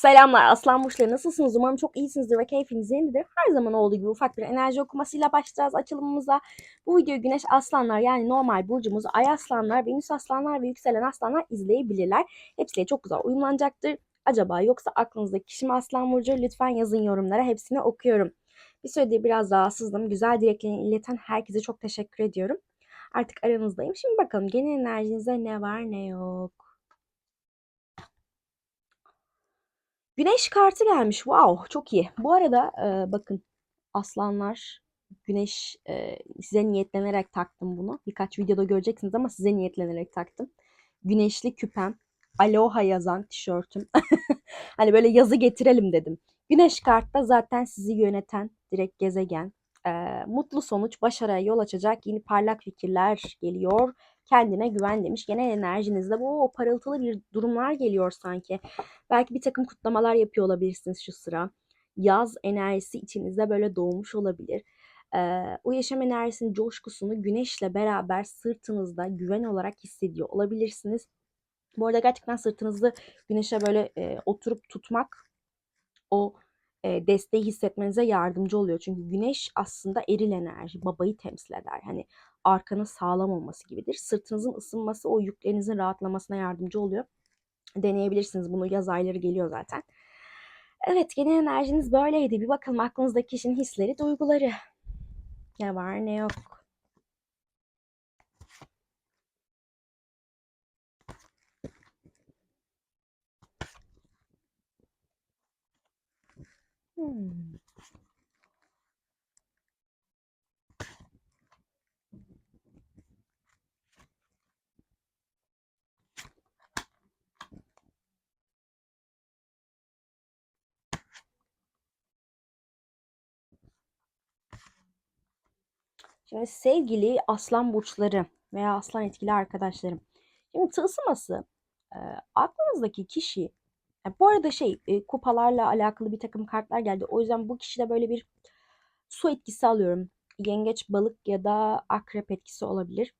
Selamlar Aslan Burçları nasılsınız? Umarım çok iyisinizdir ve keyfiniz yerindedir. Her zaman olduğu gibi ufak bir enerji okumasıyla başlayacağız açılımımıza. Bu videoyu Güneş Aslanlar yani normal burcumuz Ay Aslanlar, Venüs Aslanlar ve Yükselen Aslanlar izleyebilirler. Hepsiyle çok güzel uyumlanacaktır. Acaba yoksa aklınızdaki kişi mi Aslan Burcu? Lütfen yazın yorumlara hepsini okuyorum. Bir süredir biraz rahatsızdım. Güzel dileklerini ileten herkese çok teşekkür ediyorum. Artık aranızdayım. Şimdi bakalım genel enerjinizde ne var ne yok. Güneş kartı gelmiş. Wow, çok iyi. Bu arada e, bakın aslanlar güneş e, size niyetlenerek taktım bunu. Birkaç videoda göreceksiniz ama size niyetlenerek taktım. Güneşli küpem, aloha yazan tişörtüm. hani böyle yazı getirelim dedim. Güneş kartta zaten sizi yöneten direkt gezegen. E, mutlu sonuç, başarıya yol açacak yeni parlak fikirler geliyor. Kendine güven demiş. Genel enerjinizde bu o parıltılı bir durumlar geliyor sanki. Belki bir takım kutlamalar yapıyor olabilirsiniz şu sıra. Yaz enerjisi içinizde böyle doğmuş olabilir. Ee, o yaşam enerjisinin coşkusunu güneşle beraber sırtınızda güven olarak hissediyor olabilirsiniz. Bu arada gerçekten sırtınızı güneşe böyle e, oturup tutmak o e, desteği hissetmenize yardımcı oluyor. Çünkü güneş aslında eril enerji, babayı temsil eder. Hani arkanın sağlam olması gibidir. Sırtınızın ısınması o yüklerinizin rahatlamasına yardımcı oluyor. Deneyebilirsiniz bunu yaz ayları geliyor zaten. Evet genel enerjiniz böyleydi. Bir bakalım aklınızdaki kişinin hisleri, duyguları. Ne var ne yok. Şimdi sevgili aslan burçları veya aslan etkili arkadaşlarım. Şimdi tılsıması e, aklınızdaki kişi e, bu arada şey e, kupalarla alakalı bir takım kartlar geldi. O yüzden bu kişide böyle bir su etkisi alıyorum. Yengeç, balık ya da akrep etkisi olabilir.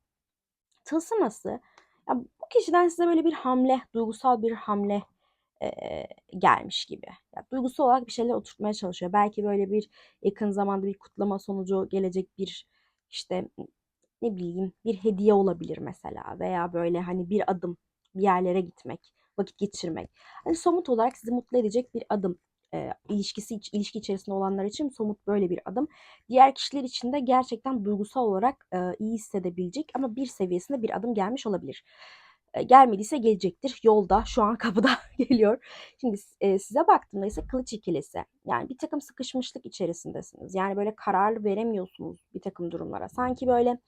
Tılsıması ya bu kişiden size böyle bir hamle, duygusal bir hamle gelmiş gibi. Ya, duygusal olarak bir şeyler oturtmaya çalışıyor. Belki böyle bir yakın zamanda bir kutlama sonucu gelecek bir işte ne bileyim bir hediye olabilir mesela veya böyle hani bir adım bir yerlere gitmek, vakit geçirmek. Hani somut olarak sizi mutlu edecek bir adım. E, ilişkisi ilişki içerisinde olanlar için somut böyle bir adım. Diğer kişiler için de gerçekten duygusal olarak e, iyi hissedebilecek ama bir seviyesinde bir adım gelmiş olabilir. E, gelmediyse gelecektir. Yolda, şu an kapıda geliyor. Şimdi e, size baktığımda ise kılıç ikilisi. Yani bir takım sıkışmışlık içerisindesiniz. Yani böyle karar veremiyorsunuz bir takım durumlara. Sanki böyle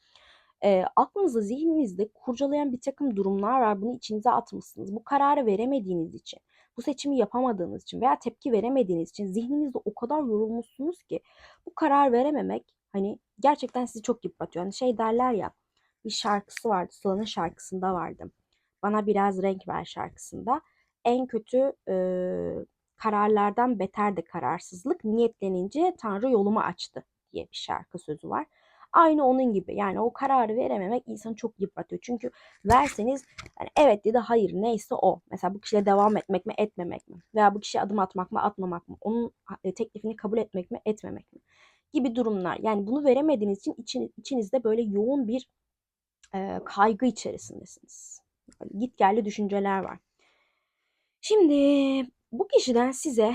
e, aklınızda, zihninizde kurcalayan bir takım durumlar var. Bunu içinize atmışsınız. Bu kararı veremediğiniz için, bu seçimi yapamadığınız için veya tepki veremediğiniz için zihninizde o kadar yorulmuşsunuz ki bu karar verememek hani gerçekten sizi çok yıpratıyor. Hani şey derler ya bir şarkısı vardı. Sıla'nın şarkısında vardı. Bana biraz renk ver şarkısında. En kötü e, kararlardan beter de kararsızlık. Niyetlenince Tanrı yolumu açtı diye bir şarkı sözü var. Aynı onun gibi yani o kararı verememek insanı çok yıpratıyor. Çünkü verseniz yani evet da hayır neyse o. Mesela bu kişiyle devam etmek mi etmemek mi? Veya bu kişiye adım atmak mı atmamak mı? Onun e, teklifini kabul etmek mi etmemek mi? Gibi durumlar. Yani bunu veremediğiniz için için içinizde böyle yoğun bir e, kaygı içerisindesiniz. Böyle git geldi düşünceler var. Şimdi bu kişiden size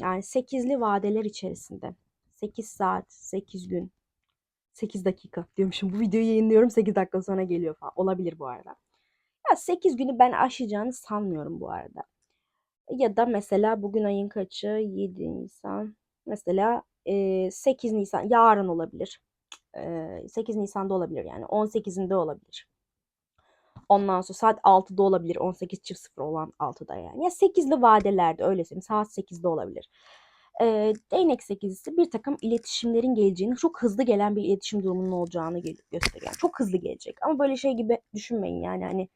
yani 8'li vadeler içerisinde 8 saat, 8 gün, 8 dakika diyormuşum. Bu videoyu yayınlıyorum 8 dakika sonra geliyor falan. Olabilir bu arada. Ya 8 günü ben aşacağını sanmıyorum bu arada. Ya da mesela bugün ayın kaçı? 7 Nisan. Mesela 8 Nisan yarın olabilir. 8 Nisan'da olabilir yani 18'inde olabilir. Ondan sonra saat 6'da olabilir. 18 çift 0 olan 6'da yani. Ya 8'li vadelerde öyle söyleyeyim. Saat 8'de olabilir. Ee, değnek 8'lisi bir takım iletişimlerin geleceğini, çok hızlı gelen bir iletişim durumunun olacağını gösteriyor. Yani çok hızlı gelecek. Ama böyle şey gibi düşünmeyin yani hani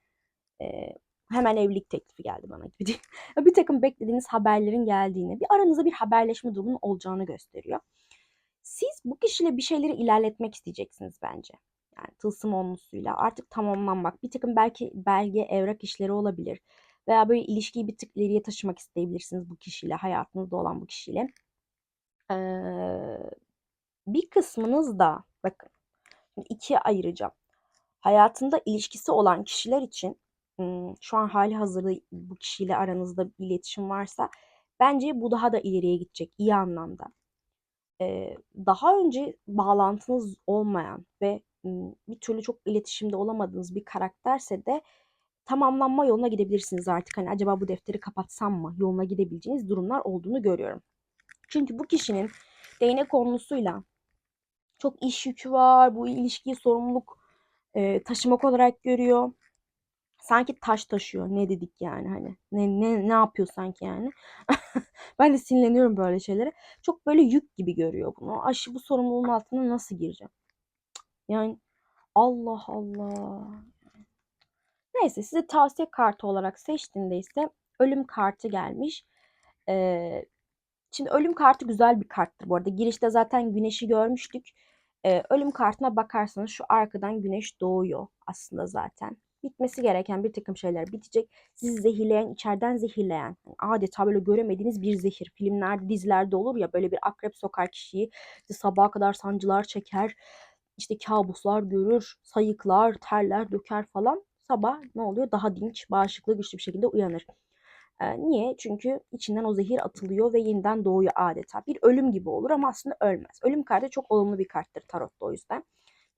e, hemen evlilik teklifi geldi bana gibi değil. bir takım beklediğiniz haberlerin geldiğini, bir aranızda bir haberleşme durumunun olacağını gösteriyor. Siz bu kişiyle bir şeyleri ilerletmek isteyeceksiniz bence. Yani tılsım onlusuyla artık tamamlanmak. Bir takım belki belge, evrak işleri olabilir. Veya böyle ilişkiyi bir tık ileriye taşımak isteyebilirsiniz bu kişiyle, hayatınızda olan bu kişiyle. Ee, bir kısmınız da bakın ikiye ayıracağım. Hayatında ilişkisi olan kişiler için şu an hali hazırda bu kişiyle aranızda bir iletişim varsa bence bu daha da ileriye gidecek iyi anlamda. Ee, daha önce bağlantınız olmayan ve bir türlü çok iletişimde olamadığınız bir karakterse de tamamlanma yoluna gidebilirsiniz artık. Hani acaba bu defteri kapatsam mı yoluna gidebileceğiniz durumlar olduğunu görüyorum. Çünkü bu kişinin değnek konusuyla çok iş yükü var. Bu ilişkiyi sorumluluk e, taşımak olarak görüyor. Sanki taş taşıyor. Ne dedik yani hani. Ne ne ne yapıyor sanki yani. ben de sinirleniyorum böyle şeylere. Çok böyle yük gibi görüyor bunu. Aşı bu sorumluluğun altına nasıl gireceğim? Yani Allah Allah. Neyse size tavsiye kartı olarak seçtiğinde ise ölüm kartı gelmiş. Ee, şimdi ölüm kartı güzel bir karttır bu arada. Girişte zaten güneşi görmüştük. Ee, ölüm kartına bakarsanız şu arkadan güneş doğuyor aslında zaten. Bitmesi gereken bir takım şeyler bitecek. Sizi zehirleyen, içeriden zehirleyen, yani adeta böyle göremediğiniz bir zehir. Filmlerde, dizilerde olur ya böyle bir akrep sokar kişiyi. İşte sabaha kadar sancılar çeker. işte kabuslar görür, sayıklar, terler döker falan. Sabah ne oluyor? Daha dinç, bağışıklığı güçlü bir şekilde uyanır. Ee, niye? Çünkü içinden o zehir atılıyor ve yeniden doğuyor adeta. Bir ölüm gibi olur ama aslında ölmez. Ölüm kartı çok olumlu bir karttır tarotta o yüzden.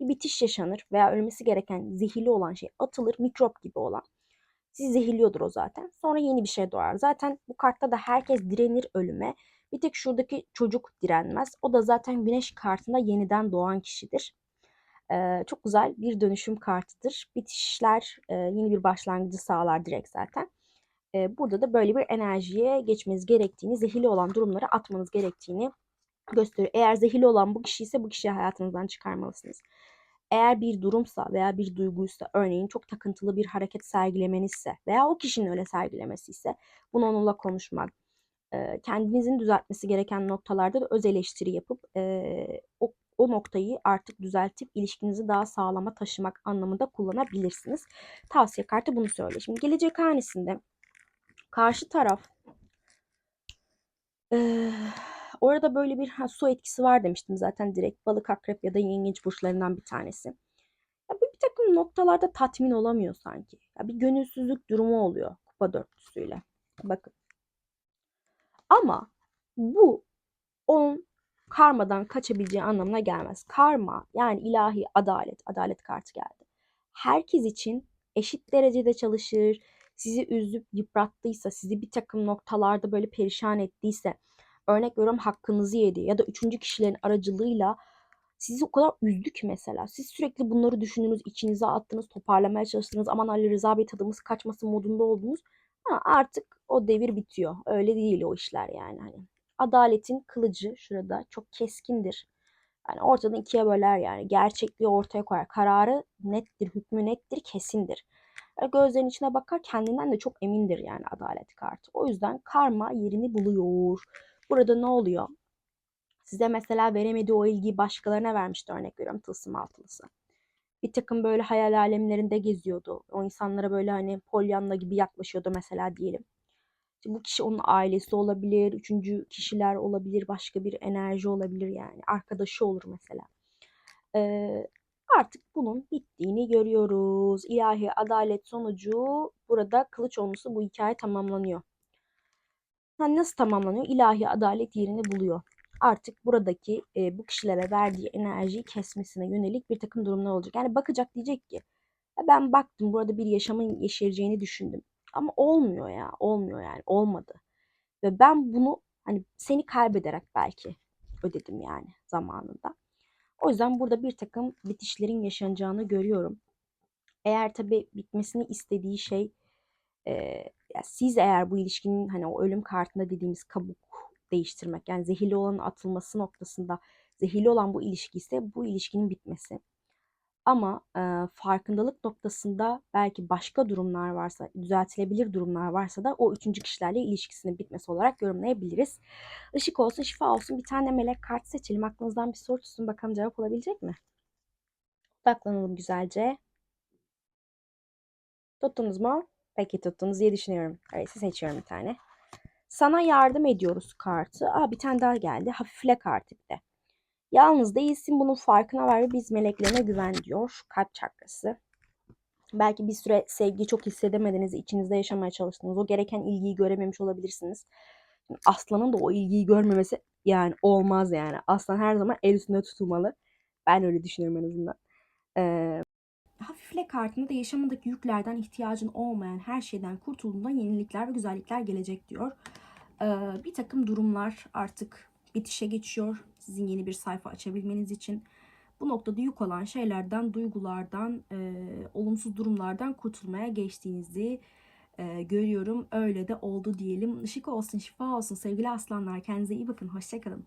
Bir bitiş yaşanır veya ölmesi gereken zehirli olan şey atılır, mikrop gibi olan. Sizi zehirliyordur o zaten. Sonra yeni bir şey doğar. Zaten bu kartta da herkes direnir ölüme. Bir tek şuradaki çocuk direnmez. O da zaten güneş kartında yeniden doğan kişidir. Çok güzel bir dönüşüm kartıdır. Bitişler yeni bir başlangıcı sağlar direkt zaten. Burada da böyle bir enerjiye geçmeniz gerektiğini, zehirli olan durumları atmanız gerektiğini gösteriyor. Eğer zehirli olan bu kişi ise bu kişiyi hayatınızdan çıkarmalısınız. Eğer bir durumsa veya bir duyguysa örneğin çok takıntılı bir hareket sergilemenizse veya o kişinin öyle sergilemesi ise bunu onunla konuşmak, kendinizin düzeltmesi gereken noktalarda da öz eleştiri yapıp o, o noktayı artık düzeltip ilişkinizi daha sağlama taşımak anlamında kullanabilirsiniz. Tavsiye kartı bunu söylüyor. Şimdi gelecek hanesinde karşı taraf e, orada böyle bir ha, su etkisi var demiştim zaten direkt balık akrep ya da yengeç burçlarından bir tanesi. Ya bir, takım noktalarda tatmin olamıyor sanki. Ya bir gönülsüzlük durumu oluyor kupa dörtlüsüyle. Bakın. Ama bu onun karmadan kaçabileceği anlamına gelmez. Karma yani ilahi adalet, adalet kartı geldi. Herkes için eşit derecede çalışır. Sizi üzüp yıprattıysa, sizi bir takım noktalarda böyle perişan ettiyse, örnek veriyorum hakkınızı yedi ya da üçüncü kişilerin aracılığıyla sizi o kadar üzdük mesela. Siz sürekli bunları düşündünüz, içinize attınız, toparlamaya çalıştınız. Aman Ali Rıza Bey tadımız kaçmasın modunda oldunuz. Ha, artık o devir bitiyor. Öyle değil o işler yani. Hani adaletin kılıcı şurada çok keskindir. Yani ortadan ikiye böler yani. Gerçekliği ortaya koyar. Kararı nettir, hükmü nettir, kesindir. Ve gözlerin içine bakar kendinden de çok emindir yani adalet kartı. O yüzden karma yerini buluyor. Burada ne oluyor? Size mesela veremediği o ilgiyi başkalarına vermişti örnek veriyorum tılsım altılısı. Bir takım böyle hayal alemlerinde geziyordu. O insanlara böyle hani polyanla gibi yaklaşıyordu mesela diyelim. İşte bu kişi onun ailesi olabilir, üçüncü kişiler olabilir, başka bir enerji olabilir yani. Arkadaşı olur mesela. Ee, artık bunun bittiğini görüyoruz. İlahi adalet sonucu burada kılıç olmuşsa bu hikaye tamamlanıyor. Yani nasıl tamamlanıyor? İlahi adalet yerini buluyor. Artık buradaki e, bu kişilere verdiği enerjiyi kesmesine yönelik bir takım durumlar olacak. Yani bakacak diyecek ki ben baktım burada bir yaşamın yeşereceğini düşündüm. Ama olmuyor ya. Olmuyor yani. Olmadı. Ve ben bunu hani seni kaybederek belki ödedim yani zamanında. O yüzden burada bir takım bitişlerin yaşanacağını görüyorum. Eğer tabii bitmesini istediği şey e, ya siz eğer bu ilişkinin hani o ölüm kartında dediğimiz kabuk değiştirmek yani zehirli olanın atılması noktasında zehirli olan bu ilişki ise bu ilişkinin bitmesi. Ama e, farkındalık noktasında belki başka durumlar varsa, düzeltilebilir durumlar varsa da o üçüncü kişilerle ilişkisinin bitmesi olarak yorumlayabiliriz. Işık olsun, şifa olsun. Bir tane melek kartı seçelim. Aklınızdan bir soru tutsun bakalım cevap olabilecek mi? Odaklanalım güzelce. Tuttunuz mu? Peki tuttunuz diye düşünüyorum. Öyleyse seçiyorum bir tane. Sana yardım ediyoruz kartı. Aa bir tane daha geldi. Hafifle kartı bir de. Yalnız değilsin bunun farkına var ve biz meleklerine güven diyor. Kalp çakrası. Belki bir süre sevgi çok hissedemediniz, içinizde yaşamaya çalıştınız. O gereken ilgiyi görememiş olabilirsiniz. Aslanın da o ilgiyi görmemesi yani olmaz yani. Aslan her zaman el üstünde tutulmalı. Ben öyle düşünüyorum en azından. Ee, hafifle kartında da yaşamındaki yüklerden ihtiyacın olmayan her şeyden kurtulduğunda yenilikler ve güzellikler gelecek diyor. Ee, bir takım durumlar artık bitişe geçiyor. Sizin yeni bir sayfa açabilmeniz için. Bu noktada yük olan şeylerden, duygulardan, e, olumsuz durumlardan kurtulmaya geçtiğinizi e, görüyorum. Öyle de oldu diyelim. Işık olsun, şifa olsun sevgili aslanlar. Kendinize iyi bakın. Hoşçakalın.